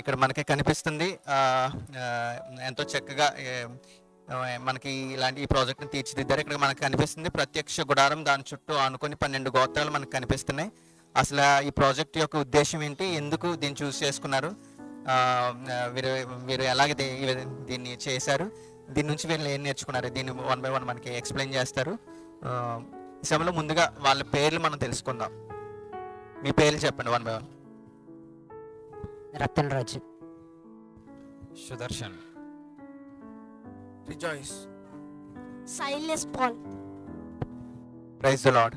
ఇక్కడ మనకి కనిపిస్తుంది ఎంతో చక్కగా మనకి ఇలాంటి ఈ ప్రాజెక్ట్ని తీర్చిదిద్దారు. ఇక్కడ మనకు కనిపిస్తుంది ప్రత్యక్ష గుడారం దాని చుట్టూ ఆనుకొని పన్నెండు గోత్రాలు మనకు కనిపిస్తున్నాయి. అసలు ఈ ప్రాజెక్ట్ యొక్క ఉద్దేశం ఏంటి? ఎందుకు దీన్ని చూస్ చేసుకున్నారు? వీరు వీరు ఎలాగ దీన్ని చేశారు? దీని నుంచి వీళ్ళు ఏం నేర్చుకున్నారు? దీన్ని వన్ బై వన్ మనకి ఎక్స్ప్లెయిన్ చేస్తారు. ఈ సమయంలో ముందుగా వాళ్ళ పేర్లు మనం తెలుసుకుందాం. మీ పేర్లు చెప్పండి one by one. Ratan Raju. Sudarshan. Rejoice. Silas Paul. Praise the lord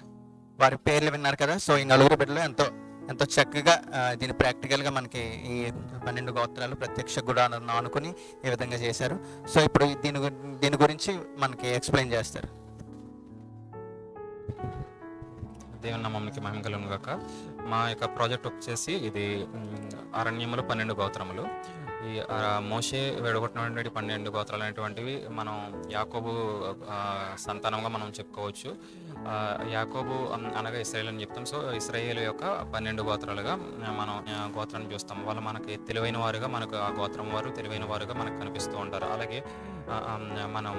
వారి పేర్లు విన్నారు కదా సో ఈ నలుగురు బిడ్డలు ఎంతో ఎంతో చక్కగా ఆ, దీన్ని ప్రాక్టికల్గా మనకి ఈ పన్నెండు గోత్రాలు ప్రత్యక్ష గుడాలను ఆనుకుని ఈ విధంగా చేశారు. సో ఇప్పుడు దీని గు- దీని గురించి మనకి ఎక్స్ప్లెయిన్ చేస్తారు. దేవుని నామంకి మహిమ కలుగును గాక. మా యొక్క ప్రాజెక్ట్ వచ్చేసి ఇది అరణ్యములు పన్నెండు గోత్రములు. ఈ ఆ, మోషే విడగొట్టినటువంటి పన్నెండు గోత్రాలు అనేటువంటివి మనం యాకోబు సంతానంగా మనం చెప్పుకోవచ్చు. యాకోబు అనగా ఇస్రాయేల్ అని చెప్తాం. సో ఇస్రాయేల్ యొక్క పన్నెండు గోత్రాలుగా మనం గోత్రాన్ని చూస్తాం. వాళ్ళు మనకి తెలివైన వారుగా మనకు ఆ గోత్రం వారు తెలివైన వారుగా మనకు కనిపిస్తూ ఉంటారు. అలాగే మనం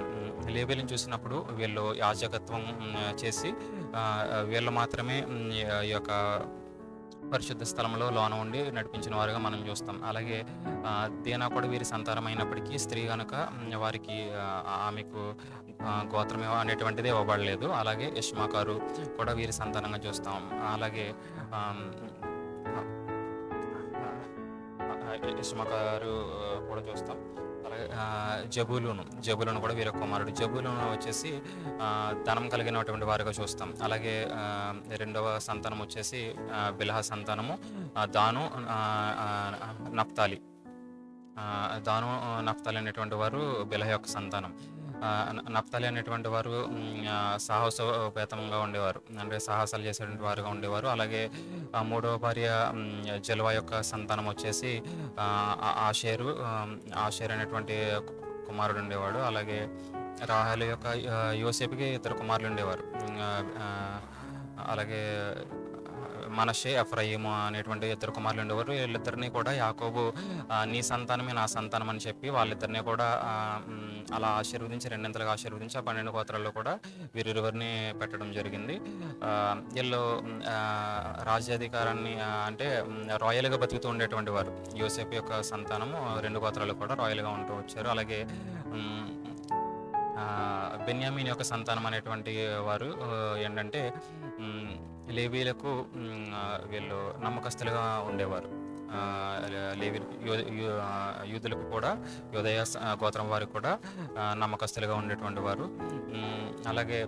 లేబీలను చూసినప్పుడు వీళ్ళు యాజకత్వం చేసి వీళ్ళు మాత్రమే ఈ యొక్క పరిశుద్ధ స్థలంలో లోన ఉండి నడిపించిన వారుగా మనం చూస్తాం. అలాగే ఆ, దేనా కూడా వీరి సంతానం అయినప్పటికీ స్త్రీ కనుక వారికి ఆమెకు గోత్రం అనేటువంటిది ఇవ్వబడలేదు. అలాగే ఇష్మాకారు కూడా వీరి సంతానంగా చూస్తాం. అలాగే ఆమ్, కూడా చూస్తాం. అలాగే జబులును జబులును కూడా వీరి కుమారుడు జబులును వచ్చేసి ధనం కలిగినటువంటి వారుగా చూస్తాం. అలాగే రెండవ సంతానం వచ్చేసి బిలహ సంతానము దాను నప్తాలి దాను నప్తాలి అనేటువంటి వారు బిలహ యొక్క సంతానం. నప్తాలి అనేటువంటి వారు సాహసోపేతంగా ఉండేవారు. అంటే సాహసాలు చేసేటువంటి వారుగా ఉండేవారు. అలాగే మూడవ భార్య మ్, జలువ యొక్క సంతానం వచ్చేసి ఆ, ఆ- ఆషేరు ఆ, అనేటువంటి కుమారుడు ఉండేవాడు. అలాగే రాహేలు యొక్క ఆ, యోసేపుకి ఇద్దరు కుమారులు ఉండేవారు. అలాగే మనషే ఎఫ్రయిము అనేటువంటి ఇద్దరు కుమారులు ఉండేవారు. వీళ్ళిద్దరిని కూడా యాకోబు నీ సంతానమే నా సంతానం అని చెప్పి వాళ్ళిద్దరిని కూడా అలా ఆశీర్వదించి రెండింతలుగా ఆశీర్వదించి ఆ పన్నెండు గోత్రాల్లో కూడా వీరిరువురిని పెట్టడం జరిగింది. వీళ్ళు రాజ్యాధికారాన్ని అంటే రాయల్గా బతుకుతూ ఉండేటువంటి వారు. యూసెఫ్ యొక్క సంతానము రెండు గోత్రాలు కూడా రాయల్గా ఉంటూ వచ్చారు. అలాగే బెన్యామీన్ యొక్క సంతానం అనేటువంటి వారు ఏంటంటే లేవీలకు వీళ్ళు నమ్మకస్తులుగా ఉండేవారు. ఆ, లేవి యూదులకు కూడా యోదయ గోత్రం వారికి కూడా నమ్మకస్తులుగా ఉండేటువంటి వారు. అలాగే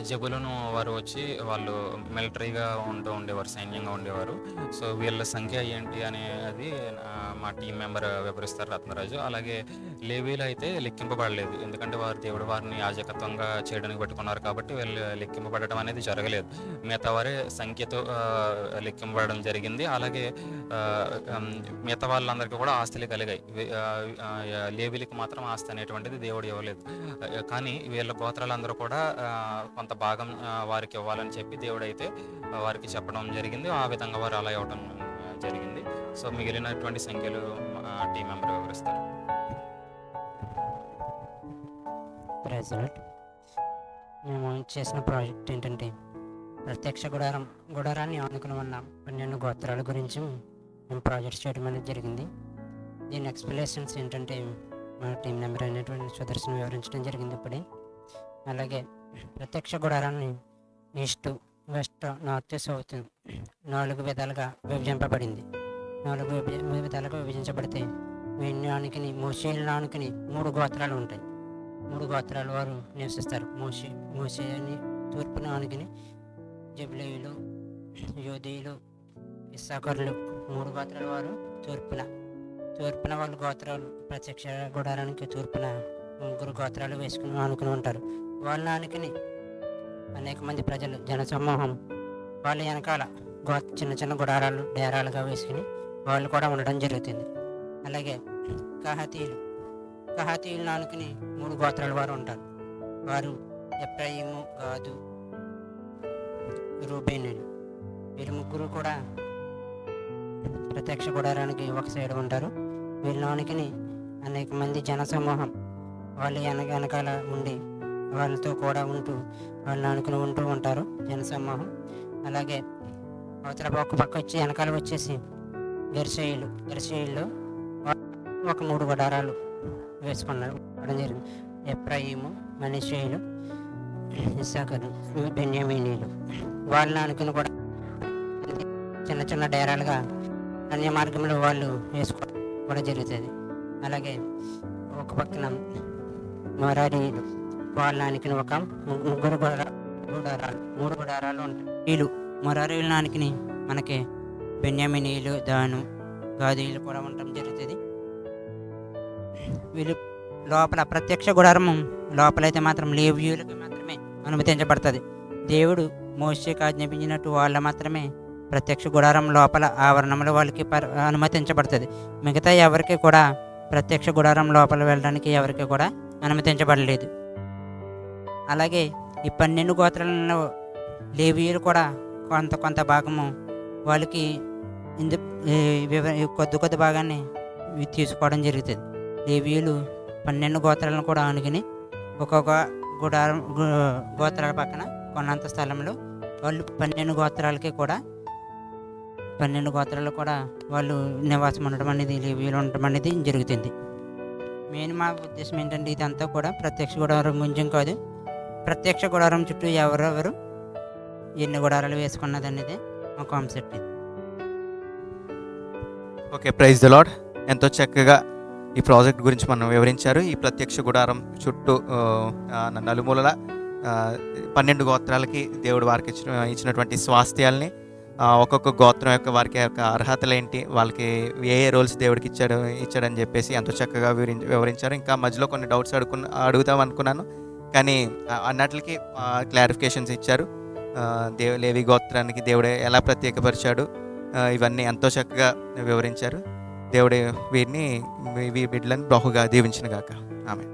జబులను వారు వచ్చి వాళ్ళు మిలిటరీగా ఉంటూ ఉండేవారు సైన్యంగా ఉండేవారు. సో వీళ్ళ సంఖ్య ఏంటి అనేది మా టీం మెంబర్ వివరిస్తారు రత్నరాజు. అలాగే లేవీలు అయితే లెక్కింపబడలేదు. ఎందుకంటే వారు దేవుడు వారిని యాజకత్వంగా చేయడానికి పెట్టుకున్నారు కాబట్టి వీళ్ళు లెక్కింపబడటం అనేది జరగలేదు. మిగతా వారే సంఖ్యతో లెక్కింపబడడం జరిగింది. అలాగే మిగతా వాళ్ళందరికీ కూడా ఆస్తులు కలిగాయి. వీ- లేవీలకి మాత్రం ఆస్తి అనేటువంటిది దేవుడు ఇవ్వలేదు. కానీ వీళ్ళ గోత్రాలందరూ కూడా కొంత భాగం వారికి ఇవ్వాలని చెప్పి దేవుడు అయితే వారికి చెప్పడం జరిగింది. ఆ విధంగా వారు అలా ఇవ్వడం జరిగింది. సో మిగిలినటువంటి సంఖ్యలు టీం మెంబర్ వివరిస్తారు. ప్రెసిడెంట్ మేము చేసిన ప్రాజెక్ట్ ఏంటంటే ప్రత్యక్ష గుడారం గుడారాన్ని ఆనుకుని ఉన్న పన్నెండు గోత్రాల గురించి మేము ప్రాజెక్ట్ చేయడం అనేది జరిగింది. దీని ఎక్స్ప్లెనేషన్స్ ఏంటంటే మా టీం నెంబర్ అయినటువంటి సుదర్శన్ వివరించడం జరిగింది ఇప్పుడే. అలాగే ప్రత్యక్ష గుడారాన్ని ఈస్ట్ వెస్ట్ నార్త్ సౌత్ నాలుగు విధాలుగా విభజింపబడింది. నాలుగు విభజ- విధాలుగా విభజించబడితే వీణానికి మోసేలానికి మూడు గోత్రాలు ఉంటాయి. మూడు గోత్రాల వారు నివసిస్తారు. మోసే మోసే అని తూర్పున ఆనుకుని జబులేయులు యోధేయులు ఇస్సాకర్లు మూడు గోత్రాల వారు తూర్పున. తూర్పున వాళ్ళ గోత్రాలు ప్రత్యక్ష గుడారానికి తూర్పున ముగ్గురు గోత్రాలు వేసుకుని ఆనుకుని ఉంటారు. వాళ్ళని అనేక మంది ప్రజలు జనసమూహం వాళ్ళ వెనకాల గో చిన్న చిన్న గుడారాలు డేరాలుగా వేసుకుని వాళ్ళు కూడా ఉండడం జరుగుతుంది. అలాగే కహతీయులు. కహాతీయులను నానుకుని మూడు గోత్రాల వారు ఉంటారు. వారు ఎప్రాయిము గాదు రూబేనులు. వీరు ముగ్గురు కూడా ప్రత్యక్ష గుడారానికి ఒక సైడ్ ఉంటారు. వీళ్ళలోనికి అనేక మంది జనసమూహం వాళ్ళు వెనక వెనకాల ఉండి వాళ్ళతో కూడా ఉంటూ వాళ్ళని అనుకుని ఉంటూ ఉంటారు జనసమూహం. అలాగే అవతల ఒక పక్క వచ్చి వెనకాల వచ్చేసి గరిసేయులు గరిసేయుల్లో ఒక మూడు గుడారాలు వేసుకున్నారు. జరిగింది. ఎప్రాయిము మనీషేయులు ఇస్సాకరు బెన్యామీనీలు వాళ్ళని అనుకుని కూడా చిన్న చిన్న డేరాలుగా అన్య మార్గంలో వాళ్ళు వేసుకోవడం కూడా జరుగుతుంది. అలాగే ఒక పక్కన మొరారీలు. వాళ్ళకి ఒక ముగ్గురు గుడారాలు మూడు గుడారాలు ఉంటాయి. వీళ్ళు మొరారీలు నానికి మనకి బెన్యామినీలు దాను గాదీలు కూడా ఉండటం జరుగుతుంది. వీళ్ళు లోపల ప్రత్యక్ష గుడారము లోపలైతే మాత్రం లేవ్యూలకు మాత్రమే అనుమతించబడుతుంది. దేవుడు మోసేకి ఆజ్ఞాపించినట్టు వాళ్ళ మాత్రమే ప్రత్యక్ష గుడారం లోపల ఆవరణంలో వాళ్ళకి అనుమతించబడుతుంది. మిగతా ఎవరికి కూడా ప్రత్యక్ష గుడారం లోపల వెళ్ళడానికి ఎవరికి కూడా అనుమతించబడలేదు. అలాగే ఈ పన్నెండు గోత్రాలలో లేవీయులు కూడా కొంత కొంత భాగము వాళ్ళకి ఇందు కొద్ది కొద్ది భాగాన్ని తీసుకోవడం జరుగుతుంది. లేవీయులు పన్నెండు గోత్రాలను కూడా అనుకుని ఒక్కొక్క గుడారం గోత్రాల పక్కన కొన్నంత స్థలంలో వాళ్ళు పన్నెండు గోత్రాలకి కూడా పన్నెండు గోత్రాలు కూడా వాళ్ళు నివాసం ఉండడం అనేది లేవీయులు ఉండడం అనేది జరుగుతుంది. మెయిన్ మా ఉద్దేశం ఏంటంటే ఇదంతా కూడా ప్రత్యక్ష గుడారం ముంచం కాదు. ప్రత్యక్ష గుడారం చుట్టూ ఎవరెవరు? ఎన్ని గుడారాలు వేసుకున్నది అనేది మా కాన్సెప్ట్ ఇది. ఓకే ప్రైజ్ ద లాడ్ ఎంతో చక్కగా ఈ ప్రాజెక్ట్ గురించి మనం వివరించారు. ఈ ప్రత్యక్ష గుడారం చుట్టూ నలుమూలల పన్నెండు గోత్రాలకి దేవుడు వారికి ఇచ్చిన ఇచ్చినటువంటి స్వాస్థ్యాల్ని ఒక్కొక్క గోత్రం యొక్క వారికి యొక్క అర్హతలు ఏంటి వాళ్ళకి ఏ ఏ రోల్స్ దేవుడికి ఇచ్చాడు ఇచ్చాడని చెప్పేసి ఎంతో చక్కగా వివరించి వివరించారు. ఇంకా మధ్యలో కొన్ని డౌట్స్ అడుగు అడుగుతాం అనుకున్నాను. కానీ అన్నట్లకి క్లారిఫికేషన్స్ ఇచ్చారు. దేవు దేవ లేవి గోత్రానికి దేవుడే ఎలా ప్రత్యేకపరిచాడు ఇవన్నీ ఎంతో చక్కగా వివరించారు. దేవుడే వీరిని వీ బిడ్లను బహుగా దీవించిన గాక. ఆమె